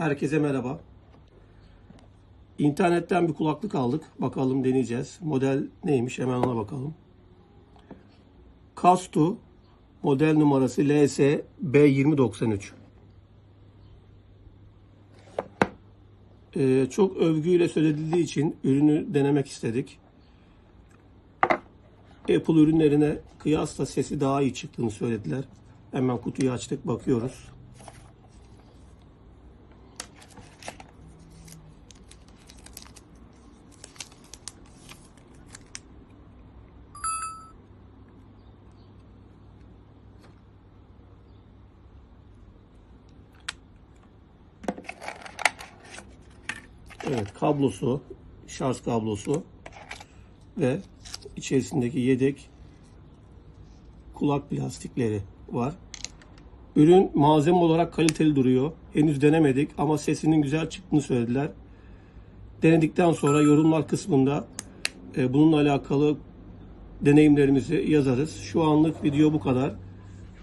Herkese merhaba. İnternetten bir kulaklık aldık. Bakalım deneyeceğiz. Model neymiş hemen ona bakalım. Kastu model numarası LS B2093. Ee, çok övgüyle söyledildiği için ürünü denemek istedik. Apple ürünlerine kıyasla sesi daha iyi çıktığını söylediler. Hemen kutuyu açtık bakıyoruz. Evet kablosu, şarj kablosu ve içerisindeki yedek kulak plastikleri var. Ürün malzeme olarak kaliteli duruyor. Henüz denemedik ama sesinin güzel çıktığını söylediler. Denedikten sonra yorumlar kısmında e, bununla alakalı deneyimlerimizi yazarız. Şu anlık video bu kadar.